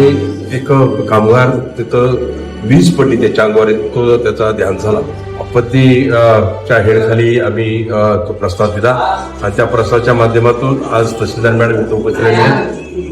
एक कामगार तिथं वीज पडली त्याच्या अंगावर तो त्याचा ध्यान झाला. आपत्तीच्या हेळखाली च्या आम्ही तो प्रस्ताव दिला. आणि त्या प्रस्तावाच्या माध्यमातून आज तहसीलदार मॅडम इथं उपस्थित राहिल्या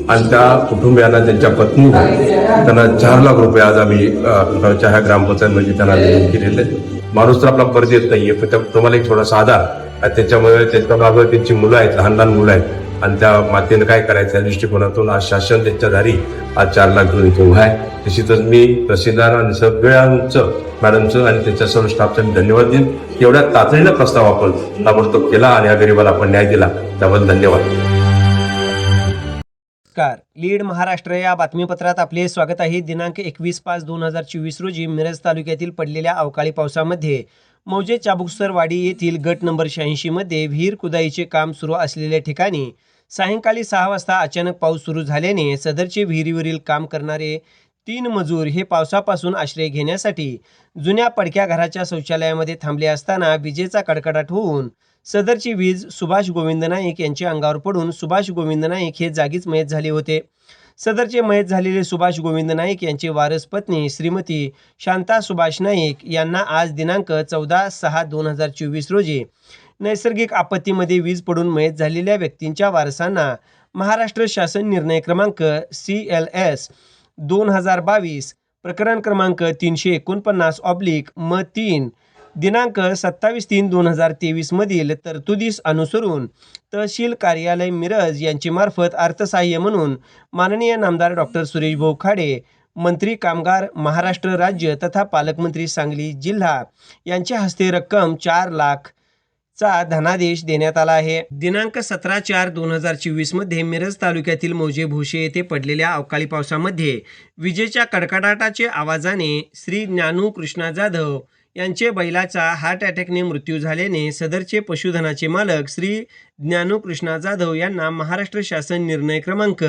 आणि त्या कुटुंबियांना त्यांच्या पत्नी त्यांना चार लाख रुपये आज आम्ही गावच्या ह्या ग्रामपंचायतमध्ये म्हणजे त्यांना वितरित केलेले माणूस तर आपला परत येत नाहीये. पण त्या- तुम्हाला एक थोडासा आधार. आणि त्याच्यामुळे त्यांच्या मागं त्यांची मुलं आहेत लहान लहान मुलं आहेत. आणि त्या मातेनं काय करायचं या दृष्टिकोनातून आज शासन त्यांच्या दारी आज चार लाख घेऊन इथे उभा आहे. तशीच मी तहसीलदार आणि सगळ्यांचं मॅडमचं आणि त्यांच्या सर्व स्टाफचं मी धन्यवाद देईन. एवढ्या तातडीनं प्रस्ताव आपण ताबडतोब केला आणि या गरीबाला आपण न्याय दिला. त्याबद्दल धन्यवाद. नमस्कार. लीड महाराष्ट्र या बातमीपत्रात आपले स्वागत आहे. दिनांक एकवीस पाच दोन हजार चोवीस रोजी मिरज तालुक्यातील पडलेल्या अवकाळी पावसामध्ये मौजे चाबुकसरवाडी येथील गट नंबर शहाऐंशीमध्ये विहीर खुदाईचे काम सुरू असलेल्या ठिकाणी सायंकाळी सहा वाजता अचानक पाऊस सुरू झाल्याने सदरचे विहिरीवरील काम करणारे तीन मजूर हे पावसापासून आश्रय घेण्यासाठी जुन्या पडक्या घराच्या शौचालयामध्ये थांबले असताना विजेचा कडकडाट होऊन सदरची वीज सुभाष गोविंद नाईक यांच्या अंगावर पडून सुभाष गोविंद नाईक हे जागीच मयत झाले होते. सदरचे मयत झालेले सुभाष गोविंद नाईक यांची वारस पत्नी श्रीमती शांता सुभाष नाईक यांना आज दिनांक चौदा सहा दोन हजार चोवीस रोजी नैसर्गिक आपत्तीमध्ये वीज पडून मयत झालेल्या व्यक्तींच्या वारसांना महाराष्ट्र शासन निर्णय क्रमांक सी एल एस दोन हजार बावीस प्रकरण क्रमांक तीनशे एकोणपन्नास ऑब्लिक म तीन दिनांक सत्तावीस तीन दोन हजार तेवीसमधील तरतुदीस अनुसरून तहसील कार्यालय मिरज यांची मार्फत अर्थसहाय्य म्हणून माननीय नामदार डॉक्टर सुरेश भाऊ खाडे मंत्री कामगार महाराष्ट्र राज्य तथा पालकमंत्री सांगली जिल्हा यांच्या हस्ते रक्कम चार लाख चा धनादेश देण्यात आला आहे. दिनांक सतरा चार दोन हजार चोवीसमध्ये मिरज तालुक्यातील मौजे भोसे येथे पडलेल्या अवकाळी पावसामध्ये विजेच्या कडकडाटाचे आवाजाने श्री ज्ञानू कृष्णा जाधव यांचे बैलाचा हार्ट अटॅकने मृत्यू झाल्याने सदरचे पशुधनाचे मालक श्री ज्ञानू कृष्णा जाधव यांना महाराष्ट्र शासन निर्णय क्रमांक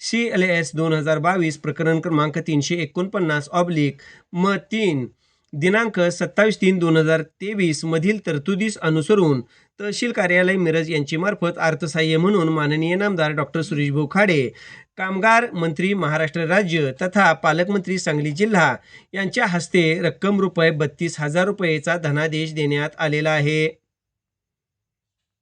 सी एल एस दोन हजार बावीस प्रकरण क्रमांक तीनशे एकोणपन्नास ऑब्लिक म तीन दिनांक सत्तावीस तीन दोन हजार तेवीस मधील तरतुदीस अनुसरून तहसील कार्यालय मिरज यांची मार्फत अर्थसहाय्य म्हणून माननीय नामदार डॉक्टर सुरेशभाऊ खाडे कामगार मंत्री महाराष्ट्र राज्य तथा पालकमंत्री सांगली जिल्हा यांच्या हस्ते रक्कम रुपये बत्तीस हजार रुपयेचा धनादेश देण्यात आलेला आहे.